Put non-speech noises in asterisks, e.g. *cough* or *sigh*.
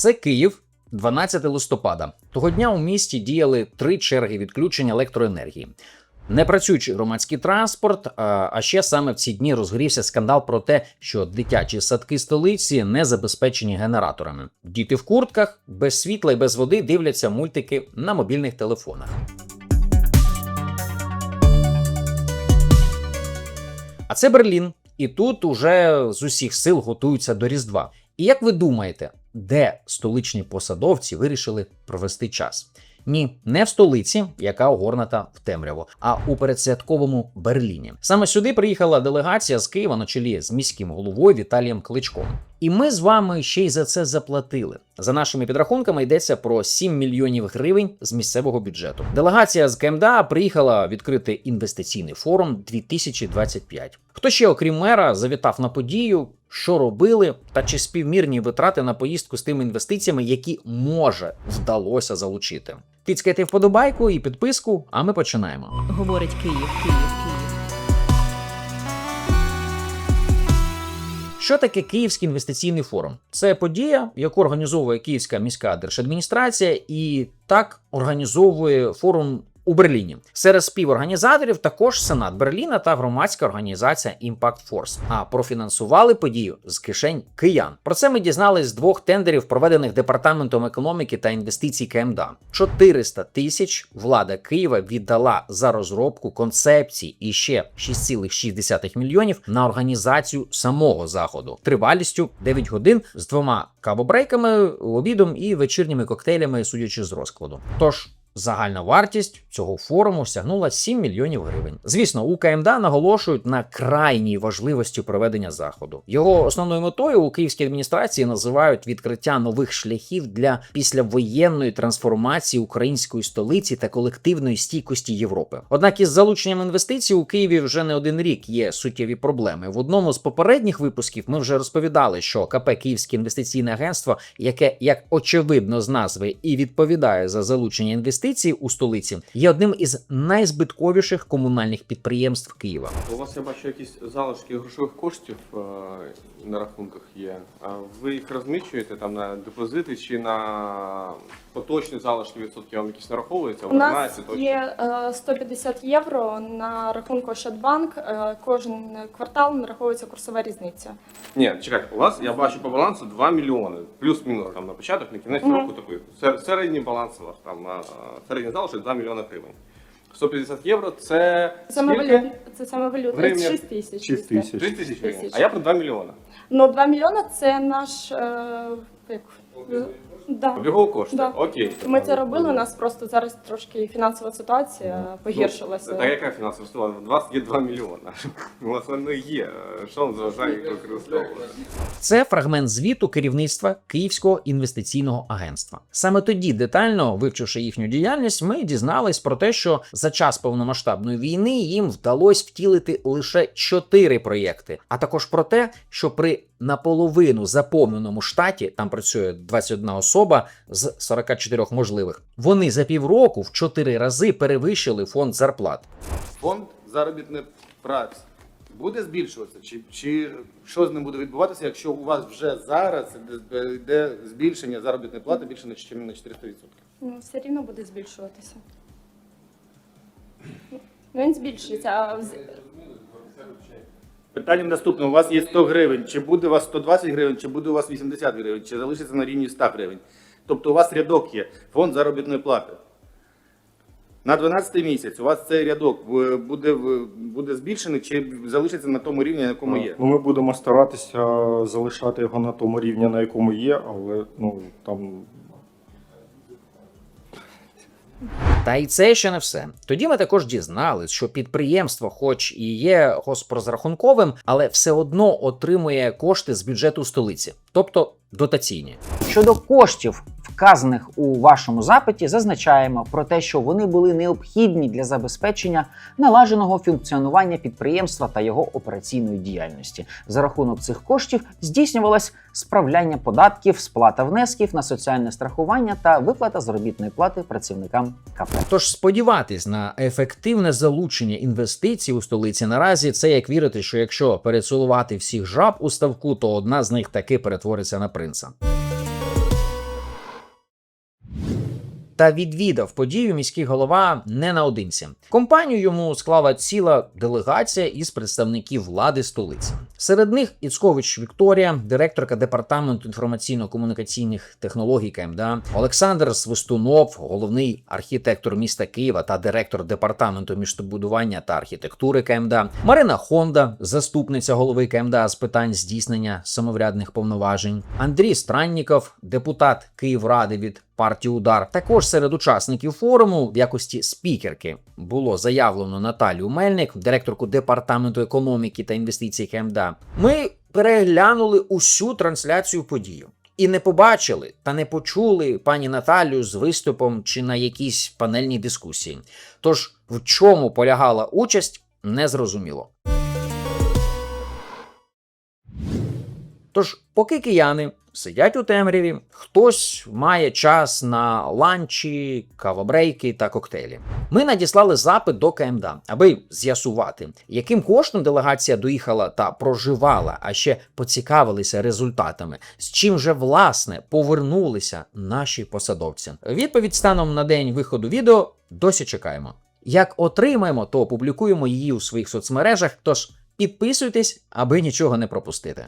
Це Київ. 12 листопада. Того дня у місті діяли три черги відключення електроенергії. Непрацюючий громадський транспорт. А ще саме в ці дні розгорівся скандал про те, що дитячі садки столиці не забезпечені генераторами. Діти в куртках без світла і без води дивляться мультики на мобільних телефонах. А це Берлін. І тут уже з усіх сил готуються до Різдва. І як ви думаєте, де столичні посадовці вирішили провести час? Ні, не в столиці, яка огорнута в темряву, а у передсвятковому Берліні. Саме сюди приїхала делегація з Києва на чолі з міським головою Віталієм Кличком. І ми з вами ще й за це заплатили. За нашими підрахунками йдеться про 7 мільйонів гривень з місцевого бюджету. Делегація з КМДА приїхала відкрити інвестиційний форум 2025. Хто ще, окрім мера, завітав на подію, що робили, та чи співмірні витрати на поїздку з тими інвестиціями, які може вдалося залучити. Тицькайте вподобайку і підписку, а ми починаємо. Говорить Київ, Київ, Київ. Що таке Київський інвестиційний форум? Це подія, яку організовує Київська міська держадміністрація, і так організовує форум. У Берліні серед співорганізаторів також Сенат Берліна та громадська організація Impact Force. А профінансували подію з кишень киян. Про це ми дізнались з двох тендерів, проведених департаментом економіки та інвестицій КМДА. 400 тисяч влада Києва віддала за розробку концепції і ще 6,6 мільйонів на організацію самого заходу тривалістю 9 годин з двома кавобрейками, обідом і вечірніми коктейлями, судячи з розкладу. Тож. Загальна вартість цього форуму сягнула 7 мільйонів гривень. Звісно, у КМДА наголошують на крайній важливості проведення заходу. Його основною метою у київській адміністрації називають відкриття нових шляхів для післявоєнної трансформації української столиці та колективної стійкості Європи. Однак із залученням інвестицій у Києві вже не один рік є суттєві проблеми. В одному з попередніх випусків ми вже розповідали, що КП Київське інвестиційне агентство, яке як очевидно з назви і відповідає за залучення інвестицій у столиці є одним із найзбитковіших комунальних підприємств Києва. У вас я бачу якісь залишки грошових коштів е, на рахунках є. Ви їх розміщуєте там на депозити чи на поточні залишки відсотків вам якісь нараховуються? У нас точно? є е, 150 євро на рахунку Ощадбанк. Е, Кожен квартал нараховується курсова різниця. Ні, чекайте, у вас я бачу по балансу 2 мільйони, плюс-мінус там на початок, на кінець Мгм. року такий. Сер- Середній баланс у вас там середній залишок 2 мільйони гривень. 150 євро це Саме валюта. це саме валюта. Гривня? 6 тисяч. 6 тисяч. 3 тисячі гривень. Тисяч. А я про 2 мільйони. Ну, 2 мільйони це наш е, як, да. Обігові кошти. Да. Окей. Ми це робили. У нас просто зараз трошки фінансова ситуація погіршилася. Ну, Та яка фінансова ситуація? У вас є 2 мільйона. *laughs* У вас вони є. Що вам заважає їх використовувати? Це фрагмент звіту керівництва Київського інвестиційного агентства. Саме тоді, детально вивчивши їхню діяльність, ми дізнались про те, що за час повномасштабної війни їм вдалося втілити лише чотири проєкти, а також про те, що при наполовину заповненому штаті там працює 21 особа з 44 можливих. Вони за півроку в чотири рази перевищили фонд зарплат. Фонд заробітної праці буде збільшуватися? Чи, чи що з ним буде відбуватися, якщо у вас вже зараз йде- збільшення заробітної плати більше ніж на 400%? Ну, все рівно буде збільшуватися. Ну, він збільшується. А Питання наступне: у вас є 100 гривень, чи буде у вас 120 гривень, чи буде у вас 80 гривень, чи залишиться на рівні 100 гривень. Тобто у вас рядок є, фонд заробітної плати. На 12 місяць у вас цей рядок е, буде, буде збільшений, чи залишиться на тому рівні, на якому є? Ну, ми будемо старатися залишати його на тому рівні, на якому є, але ну там Та й це ще не все. Тоді ми також дізнались, що підприємство, хоч і є госпрозрахунковим, але все одно отримує кошти з бюджету столиці, тобто дотаційні. Щодо коштів, вказаних у вашому запиті, зазначаємо про те, що вони були необхідні для забезпечення налаженого функціонування підприємства та його операційної діяльності. За рахунок цих коштів здійснювалось справляння податків, сплата внесків на соціальне страхування та виплата заробітної плати працівникам КП. Тож сподіватись на ефективне залучення інвестицій у столиці наразі це як вірити, що якщо перецілувати всіх жаб у ставку, то одна з них таки перетвориться на принца. Та відвідав подію міський голова не наодинці. Компанію йому склала ціла делегація із представників влади столиці. Серед них Іцкович Вікторія, директорка департаменту інформаційно-комунікаційних технологій КМДА, Олександр Свистунов, головний архітектор міста Києва та директор департаменту містобудування та архітектури КМДА, Марина Хонда, заступниця голови КМДА з питань здійснення самоврядних повноважень, Андрій Странніков, депутат Київради від партії Удар. Також серед учасників форуму в якості спікерки було заявлено Наталію Мельник, директорку департаменту економіки та інвестицій КМДА. Ми переглянули усю трансляцію подію. І не побачили та не почули пані Наталію з виступом чи на якійсь панельній дискусії. Тож в чому полягала участь, не зрозуміло. Тож, поки кияни сидять у темряві, хтось має час на ланчі, кавобрейки та коктейлі. Ми надіслали запит до КМДА, аби з'ясувати, яким коштом делегація доїхала та проживала, а ще поцікавилися результатами, з чим же власне повернулися наші посадовці. Відповідь станом на день виходу відео досі чекаємо. Як отримаємо, то опублікуємо її у своїх соцмережах. Тож підписуйтесь, аби нічого не пропустити.